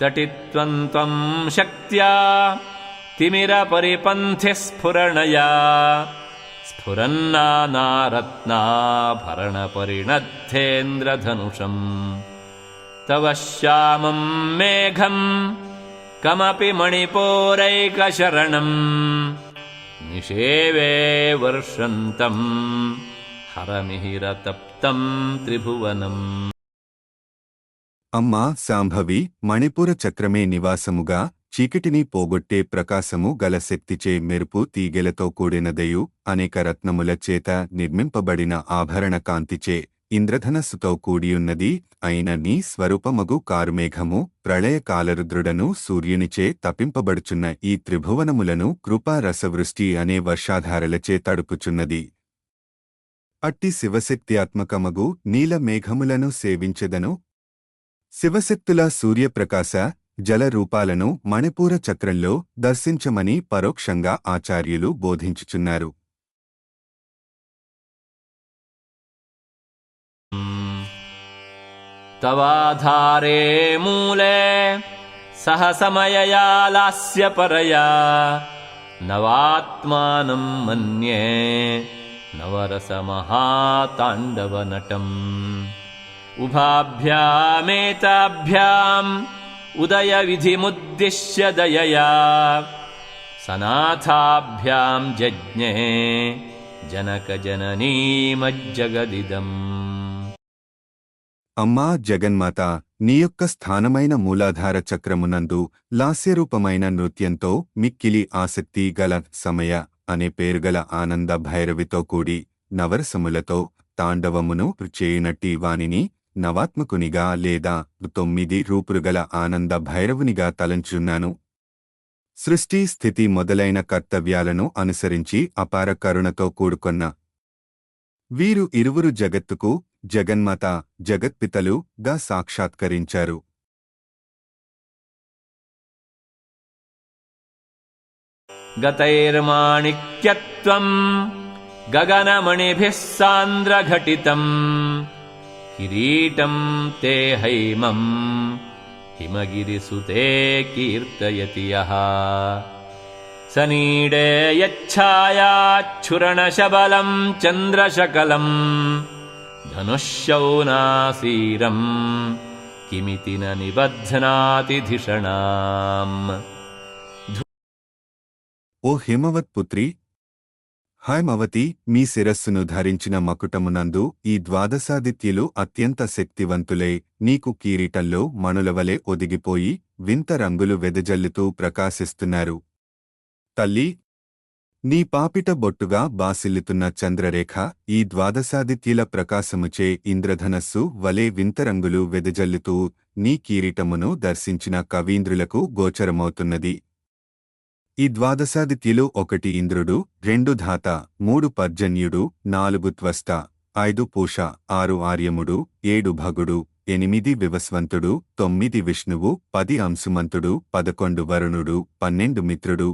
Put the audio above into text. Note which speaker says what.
Speaker 1: तटित्वं त्वं शक्त्या तिमिरपरिपन्थिः स्फुरणया स्फुरन्नानारत्नाभरणपरिणद्धेन्द्रधनुषम्। तव श्यामम् मेघम् कमपि मणिपोरैकशरणम्। निषेवे वर्षन्तम् हरमिहिरतप्तम् त्रिभुवनम्
Speaker 2: అమ్మా శాంభవి మణిపుర చక్రమే నివాసముగా చీకటిని పోగొట్టే ప్రకాశము గల శక్తిచే మెరుపు తీగెలతో కూడినదయు అనేక రత్నముల చేత నిర్మింపబడిన ఆభరణ కాంతిచే ఇంద్రధనస్సుతో కూడియున్నది అయిన నీ స్వరూపమగు కారుమేఘము ప్రళయకాలరుద్రుడను సూర్యునిచే తప్పింపబడుచున్న ఈ త్రిభువనములను కృపారసవృష్టి అనే వర్షాధారలచే తడుపుచున్నది. అట్టి శివశక్త్యాత్మకమగు నీల మేఘములను సేవించెదను శివశక్తుల సూర్యప్రకాశ జల రూపాలను మణిపూర చక్రంలో దర్శించమని పరోక్షంగా ఆచార్యులు బోధించుచున్నారు.
Speaker 1: తవాధారే మూలే సహసమయయాలాస్య పరయా నవాత్మానం మన్యే నవరసమహాతాండవనటం उभाभ्यामेताभ्याम् उदयविधिमुद्दिश्य दयया सनाथाभ्याम् जज्ञे जनकजननीमज्जगदिदम्
Speaker 2: అమ్మా జగన్మాత నీ యొక్క స్థానమైన మూలాధార చక్రమునందు లాస్యరూపమైన నృత్యంతో మిక్కిలి ఆసక్తి గల సమయ అనే పేరుగల ఆనంద భైరవితో కూడి నవరసములతో తాండవమును చేయునట్టి వానిని నవాత్మకునిగా లేదా తొమ్మిది రూపురుగల ఆనంద భైరవునిగా తలంచున్నాను సృష్టి స్థితి మొదలైన కర్తవ్యాలను అనుసరించి అపార కరుణతో కూడుకొన్న వీరు ఇరువురు జగత్తుకు జగన్మత జగత్పితలుగా సాక్షాత్కరించారు.
Speaker 1: గతైర్మాణిక్యత్వం గగనమణిభిస్సాంద్రఘటితం किरीटम् ते हैमम्। हिमगिरिसुते कीर्तयति यः। सनीडे यच्छायाच्छुरणशबलम् चन्द्रशकलम्। धनुष्यौनासीरम् किमिति न निबध्नाति धिषणाम्
Speaker 2: ఓ హిమవత్ హైమవతి మీ శిరస్సును ధరించిన మకుటమునందు ఈ ద్వాదశాదిత్యులు అత్యంత శక్తివంతులే. నీకు కీరీటంలో మణులవలే ఒదిగిపోయి వింత రంగులు వెదజల్లుతూ ప్రకాశిస్తున్నారు. తల్లి నీ పాపిట బొట్టుగా బాసిల్లుతున్న చంద్రరేఖ ఈ ద్వాదశాదిత్యుల ప్రకాశముచే ఇంద్రధనస్సు వలె వింత రంగులు వెదజల్లుతూ నీ కీరీటమును దర్శించిన కవీంద్రులకు గోచరమవుతున్నది. ఈ ద్వాదశాదిత్యులు ఒకటి ఇంద్రుడు రెండు ధాత మూడు పర్జన్యుడు నాలుగు త్వస్త ఐదు పూష ఆరు ఆర్యముడు ఏడు భగుడు ఎనిమిది వివస్వంతుడు తొమ్మిది విష్ణువు పది అంశుమంతుడు పదకొండు వరుణుడు పన్నెండు మిత్రుడు